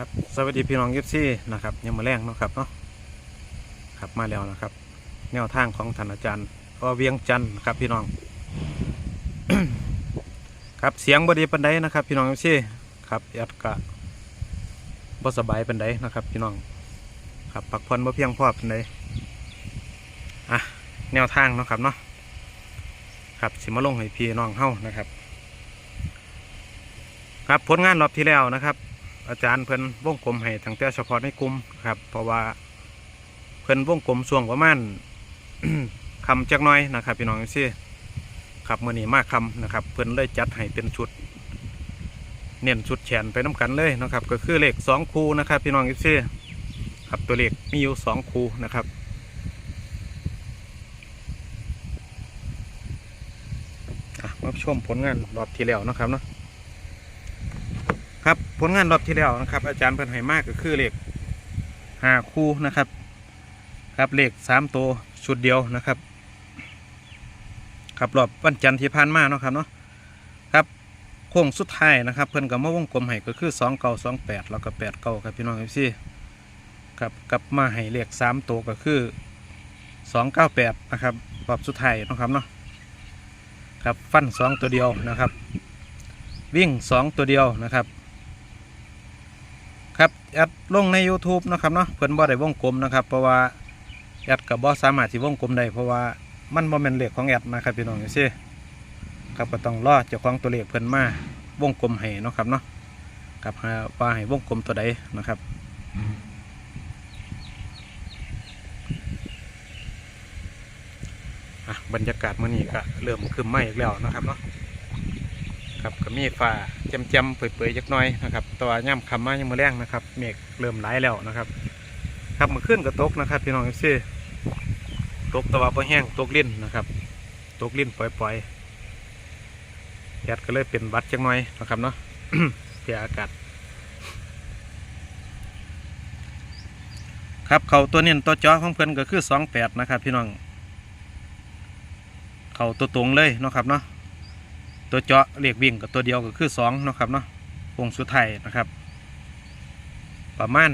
ครับสวัสดีพี่น้องยิปซี่นะครับยังมาแรงเนาะครับเนาะครับมาแล้วนะครับ แนวทางของท่านอาจารย์อเวียงจันทร์ครับพี่น้อง ครับเสียงบดีปันไดนะครับ พี่น้องยิปซี่ครับแอดกะบ่สบายปันไดนะครับ พี่น้องครับพักผ่อนบ่เพียงพอปันไดอะแนวทางเนาะครับเนาะครับสิมาลงให้พี่น้องเฮ้านะครับ ครับผลงานรอบที่แล้วนะครับ อาจารย์เพิ่นวงกลมให้ตั้งแต่เฉพาะในกลุ่มครับ เพราะว่าเพิ่นวงกลมช่วงประมาณคำจักน้อยนะครับพี่น้องซี่ครับมื่อนี้มากคำนะครับ เพิ่นเลยจัดให้เป็นชุด เน้นชุดแขนไปน้กันเลยนะครับ ก็คือเลขสองคูนะครับ พี่น้องซี่ครับตัวเลขมีอยู่สองคูนะครับมาชมผลงานรอบที่แล้วนะครับเนาะ ครับผลงานรอบที่แล้วนะครับ อาจารย์เพิ่นให้มากก็คือเลขห้าคู่นะครับ ครับเลขสามตัวชุดเดียวนะครับครับรอบวันจันทร์ที่ผ่านมาเนาะครับเนาะครับโค้งสุดท้ายนะครับ เพิ่นกับมาวงกลมให้ก็คือสองเก้าสองแปดแล้วก็แปดเก้าครับพี่น้องเอฟซีครับกลับมาให้เลขสามตัวก็คือสองเก้าแปดนะครับรอบสุดท้ายเนาะครับเนาะครับฟันสองตัวเดียวนะครับ วิ่งสองตัวเดียวนะครับ ครับแอดลงใน YouTube นะครับเนาะเพิ่อนบ่ได้วงกลมนะครับ เพราะว่าแอดกับบ่สามารถที่วงกลมได้เพราะว่ามันบ่แม่นเลขของแอดนะครับพี่น้องจังซี่ครับก็ต้องรอเจ้าของตัวเลขเพิ่อนมาวงกลมให้นะครับเนาะครับว่าให้วงกลมตัวใดนะครับบรรยากาศมื้อนี้ก็เริ่มครึ้มมอีกแล้วนะครับเนาะ ครับก็มีฟ้าจำๆเปื่อยๆจักหน่อยนะครับตัวย่ำคำมายังมาแรงนะครับ เมฆเริ่มไหลแล้วนะครับ ครับมาขึ้นกับตกนะครับ พี่น้องเอฟซีตกตะวันพอแห้งตกลิ้นนะครับ ตกลิ้นปล่อยๆแดดก็เลยเป็นวัดจักหน่อยนะครับเนาะเพียอากาศครับเขาตัวเน้นตัวจอของเพื่อนก็คือสองแปดนะครับ พี่น้องเขาตัวตรงเลยนะครับเนาะ ตัวเจาะเรียกวิ่งกับตัวเดียวก็คือสองนะครับเนาะวงสุดท้ายนะครับ ประมาณ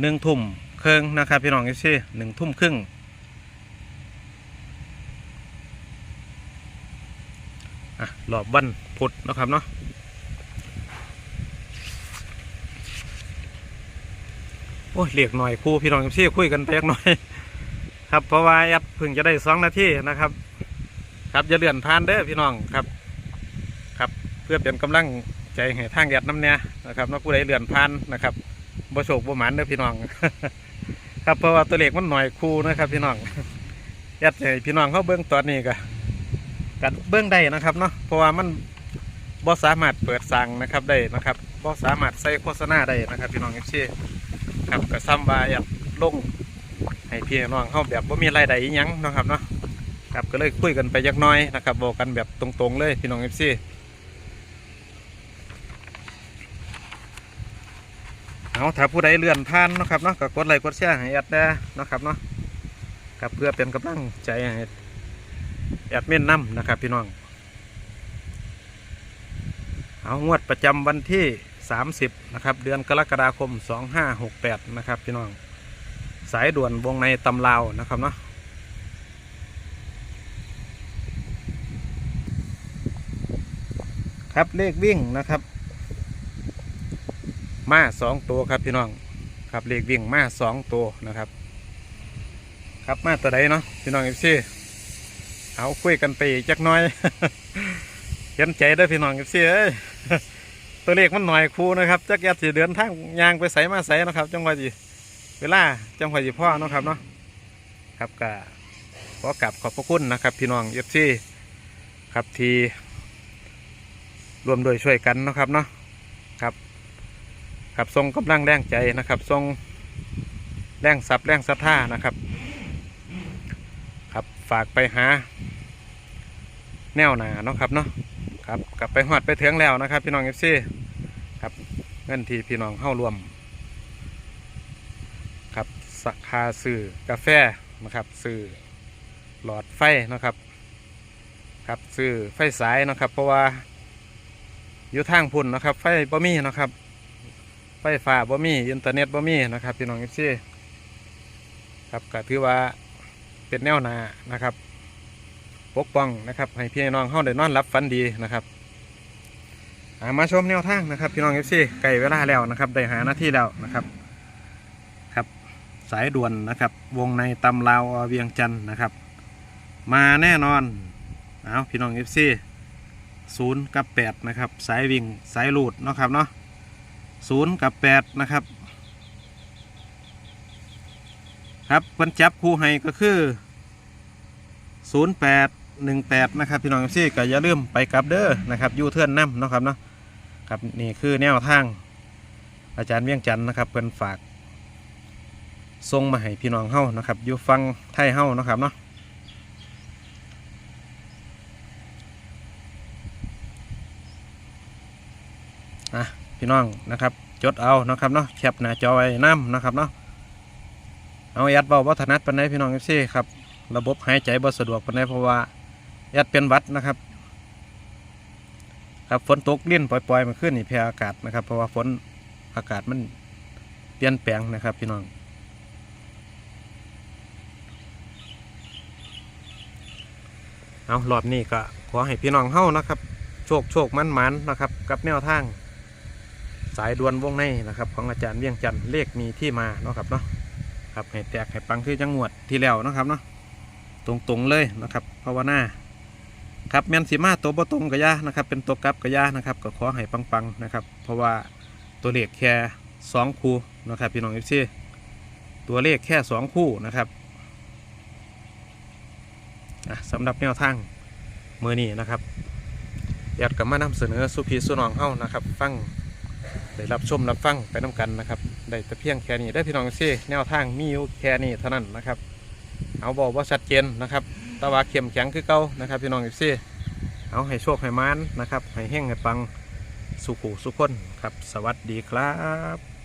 หนึ่งทุ่มครึ่งนะครับพี่น้องเอฟซีหนึ่งทุ่มครึ่งอะรอบวันพุธนะครับเนาะโอ้เรียกหน่อยครูพี่น้องเอฟซีคุยกันไปยักหน่อย ครับเพราะว่าแอดเพิ่งจะได้สองนาทีนะครับ ครับอย่าเลื่อนผ่านเด้อพี่น้องครับ ครับเพื่อเป็นกำลังใจให้ทางแอดน้ำเนี่ยนะครับนักผู้ใดเลื่อนผ่านนะครับบ่โชคบ่หมันเด้อพี่น้อง ครับเพราะว่าตัวเลขมันหน่อยคู่นะครับ พี่น้องแอดให้พี่น้องเขาเบื้องตอนนี้ก็กัเบื้องได้นะครับเนาะเพราะว่ามันบ่สามารถเปิดสั่งนะครับได้นะครับบ่สามารถใส่โฆษณาได้นะครับ พี่น้องเอฟซีครับก็ซ้ำว่าแอดลงให้พี่น้องเขาแบบว่ามีรายได้ยังนะครับเนาะ ครับก็เลยคุยกันไปยักน้อยนะครับบอกกันแบบตรงๆเลยพี่น้องเอฟซีเอาถ้าผู้ใดเลื่อนผ่านนะครับเนาะก็กดไลค์กดแชร์ให้แอดได้นะครับเนาะครับเพื่อเป็นกำลังใจให้แอดเม่นน้ำนะครับพี่น้องเอางวดประจำวันที่ 30นะครับเดือนกรกฎาคม 2568นะครับพี่น้องสายด่วนวงในตำลาวนะครับเนาะ ครับเลขวิ่งนะครับ มาสองตัวครับพี่น้องครับเลขวิ่งมาสองตัวนะครับ ครับมาตัวใดเนาะพี่น้องเอฟซีเอาคุยกันไปอีกจักน้อยเห็นใจเด้พี่น้องเอฟซีเอ้ยตัวเลขมันหน่อยครูนะครับจักแยดสีเดินทางยางไปใส่มาใส่นะครับจังหวะจีเวลาจังหวะจีพ่อเนาะครับเนาะครับก็ขอกลับขอบพระคุณนะครับ พี่น้องเอฟซีครับที่ รวมโดวยช่วยกันนะครับเนาะครับครับทรงกำลังแรงใจนะครับทรงแรงสับแรงศรัทธานะครับ ครับฝากไปหา แนวหนาเนาะครับเนาะครับกลับไปหอดไปเถึงแล้วนะครับ พี่น้องเอฟซีครับเงินที่พี่น้องเข้ารวม ครับสักคาสื่อกาแฟนะครับสื่อหลอดไฟนะครับ ครับสื่อไฟสายนะครับ เพราะว่า อยู่ทางพุ่นนะครับ ไฟบ่มีนะครับ ไฟฟ้าบ่มีอินเทอร์เน็ตบ่มีนะครับพี่น้องเอฟซีครับก็ถือว่าเป็นแนวหนานะครับ ปกป้องนะครับ ให้พี่น้องเฮาได้นอนรับฝันดีนะครับามาชมแนวทางนะครับพี่น้องเอฟซีใกล้เวลาแล้วนะครับ ได้หาหน้าที่แล้วนะครับครับ สายด่วนนะครับ วงในตำลาวเวียงจันทน์นะครับ มาแน่นอน เอาพี่น้องเอฟซี ศูนย์กับแปดนะครับ สายวิ่งสายลูดเนาะครับเนาะศูนย์กับแปดนะครับ ครับเพิ่นจับคู่ให้ก็คือศูนย์แปดหนึ่งแปดนะครับพี่น้องเอฟซีก็อย่าลืมไปกลับเด้อนะครับยูเทิร์นน้ำเนาะครับเนาะครับนี่คือแนวทาง อาจารย์เวียงจันทน์นะครับเพิ่นฝากส่งมาให้พี่น้องเฮานะครับอยู่ฟังไทยเฮานะครับเนาะอะ พี่น้องนะครับ จดเอานะครับเนาะแคปหน้าจอไว้น้ำนะครับเนาะเอาแอดเบาวัฒนัดปานใดพี่น้องเอฟซีครับ ระบบหายใจบ่สะดวกปานใดเพราะว่าแอดเป็นวัดนะครับ ครับฝนตกลิ้นปล่อยๆมันขึ้นนี่แพ้อากาศนะครับ เพราะว่าฝนอากาศมันเปลี่ยนแปลงนะครับพี่น้องเอารอบนี้ก็ขอให้พี่น้องเฮานะครับ โชคโชคมันมันนะครับ กับแนวทาง สายด่วนวงในนะครับ ของอาจารย์เวียงจันทร์เลขมีที่มาเนาะครับเนาะครับให้แตกให้ปังคือจังหวดที่แล้วนะครับเนาะตรงๆเลยนะครับภาวนาครับแมนสีมาตัวบตรงกระยานะครับ เป็นตัวกลับกระยานะครับ ก็ขอให้ปังๆนะครับ เพราะว่าตัวเลขแค่สองคู่นะครับพี่น้องเอฟซีตัวเลขแค่สองคู่นะครับสำหรับแนวทางมือนี้นะครับอยากกับมานำเสนอสุพีสุนองเฮ้านะครับ ฟัง ได้รับชมรับฟังไปน้ากันนะครับ ได้แต่เพียงแค่นี้ได้พี่น้องซี่แนวทางมีอยู่แค่นี้เท่านั้นนะครับ เอาบอกว่าชัดเจนนะครับตะวาเข็มแข็งคือเก่านะครับ พี่น้องซี่เอาให้โชคให้มานนะครับ ให้แห้งให้ปังสุขุสุขคนครับ สวัสดีครับ